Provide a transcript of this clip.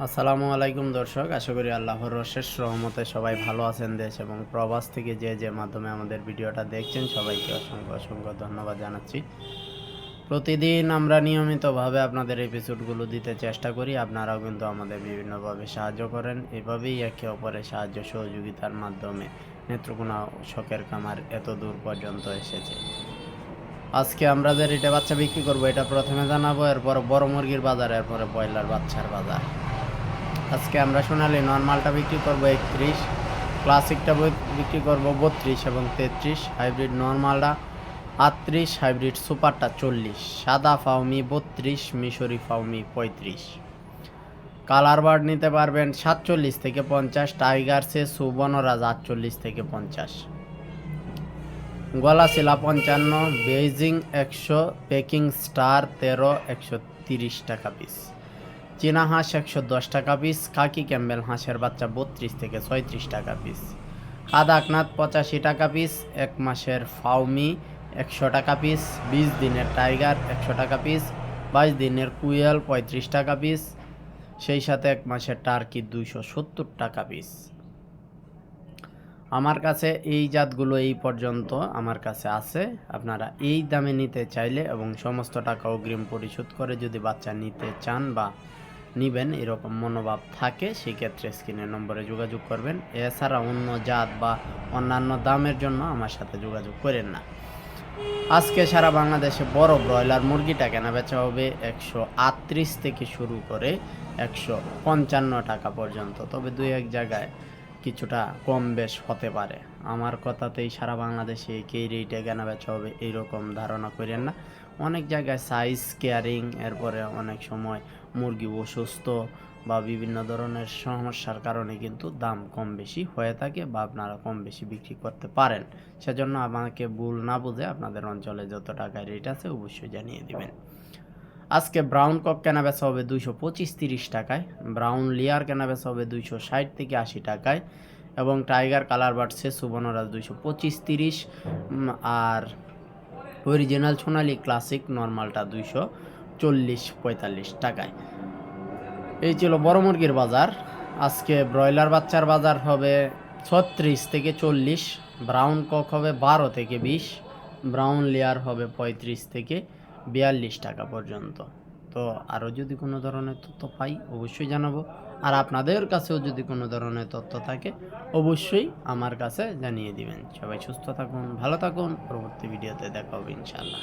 আসসালামু আলাইকুম দর্শক, আশা করি আল্লাহর শেষ রহমতে সবাই ভালো আছেন দেশ এবং প্রবাস থেকে যে যে মাধ্যমে আমাদের ভিডিওটা দেখছেন, সবাইকে অসংখ্য অসংখ্য ধন্যবাদ জানাচ্ছি। প্রতিদিন আমরা নিয়মিতভাবে আপনাদের এপিসোডগুলো দিতে চেষ্টা করি, আপনারাও কিন্তু আমাদের বিভিন্নভাবে সাহায্য করেন। এভাবেই একে অপরের সাহায্য সহযোগিতার মাধ্যমে নেত্রকোনা শখের কামার এত দূর পর্যন্ত এসেছে। আজকে আমরা যে রেটে বাচ্চা বিক্রি করব, এটা প্রথমে জানাব, এরপর বড় মুরগির বাজার, এরপরে ব্রয়লার বাচ্চার বাজার। আজকে আমরা সোনালি নর্মালটা বিক্রি করব একত্রিশ, ক্লাসিকটা বিক্রি করব বত্রিশ এবং তেত্রিশ, হাইব্রিড নর্মালটা আটত্রিশ, হাইব্রিড সুপারটা চল্লিশ, সাদা ফাউমি বত্রিশ, মিশরি ফাউমি পঁয়ত্রিশ। কালার বার্ড নিতে পারবেন সাতচল্লিশ থেকে পঞ্চাশ টাইগারসে সুবর্ণরাজ আটচল্লিশ থেকে পঞ্চাশ। গলাশিলা পঞ্চান্ন, বেইজিং একশো, পেকিং স্টার তেরো, একশো তিরিশ টাকা পিস। চীনা হাঁস একশো দশ টাকা পিস কাকি ক্যাম্বেল হাঁসের বাচ্চা বত্রিশ থেকে ছয়ত্রিশ টাকা পিস কাদাকনাথ পঁচাশি টাকা পিস এক মাসের ফাউমি একশো টাকা পিস বিশ দিনের টাইগার একশো টাকা পিস বাইশ দিনের কুয়েল পঁয়ত্রিশ টাকা পিস সেই সাথে এক মাসের টার্কি দুইশো সত্তর টাকা পিস আমার কাছে এই জাতগুলো এই পর্যন্ত আমার কাছে আছে। আপনারা এই দামে নিতে চাইলে এবং সমস্ত টাকা অগ্রিম পরিশোধ করে যদি বাচ্চা নিতে চান বা নিবেন, এরকম মনোভাব থাকে, সেক্ষেত্রে স্ক্রিনের নম্বরে যোগাযোগ করবেন। এছাড়া অন্য জাত বা অন্যান্য দামের জন্য আমার সাথে যোগাযোগ করেন না। আজকে সারা বাংলাদেশে বড় ব্রয়লার মুরগিটা কেনা বেচা হবে একশো আটত্রিশ থেকে শুরু করে একশো পঞ্চান্ন টাকা পর্যন্ত। তবে দুই এক জায়গায় কিছুটা কম বেশ হতে পারে। আমার কথাতেই সারা বাংলাদেশে একই রেটে কেনা বেচা হবে এইরকম ধারণা করেন না। অনেক জায়গায় সাইজ কেয়ারিং এরপরে অনেক সময় মুরগি অসুস্থ বা বিভিন্ন ধরনের সমস্যার কারণে কিন্তু দাম কম বেশি হয়ে থাকে বা আপনারা কম বেশি বিক্রি করতে পারেন। সেজন্য আমাকে ভুল না বুঝে আপনাদের অঞ্চলে যত টাকায় রেট আছে অবশ্যই জানিয়ে দিবেন। আজকে ব্রাউন কক কেনা বেচা হবে দুইশো পঁচিশ, তিরিশ টাকায়। ব্রাউন লিয়ার কেনা বেচা হবে দুইশো ষাট থেকে আশি টাকায় এবং টাইগার কালার বাড়ছে সুবর্ণরাজ দুইশো পঁচিশ, তিরিশ। আর অরিজিনাল সোনালি ক্লাসিক নর্মালটা দুইশো চল্লিশ পঁয়তাল্লিশ টাকায়। এই ছিল বড় মুরগির বাজার। আজকে ব্রয়লার বাচ্চার বাজার হবে ছত্রিশ থেকে চল্লিশ, ব্রাউন কক হবে বারো থেকে বিশ, ব্রাউন লেয়ার হবে পঁয়ত্রিশ থেকে বিয়াল্লিশ টাকা পর্যন্ত। তো আরও যদি কোনো ধরনের তথ্য পাই, অবশ্যই জানাব। আর আপনাদের কাছেও যদি কোনো ধরনের তথ্য থাকে, অবশ্যই আমার কাছে জানিয়ে দিবেন। সবাই সুস্থ থাকুন, ভালো থাকুন। পরবর্তী ভিডিওতে দেখা হবে ইনশাআল্লাহ।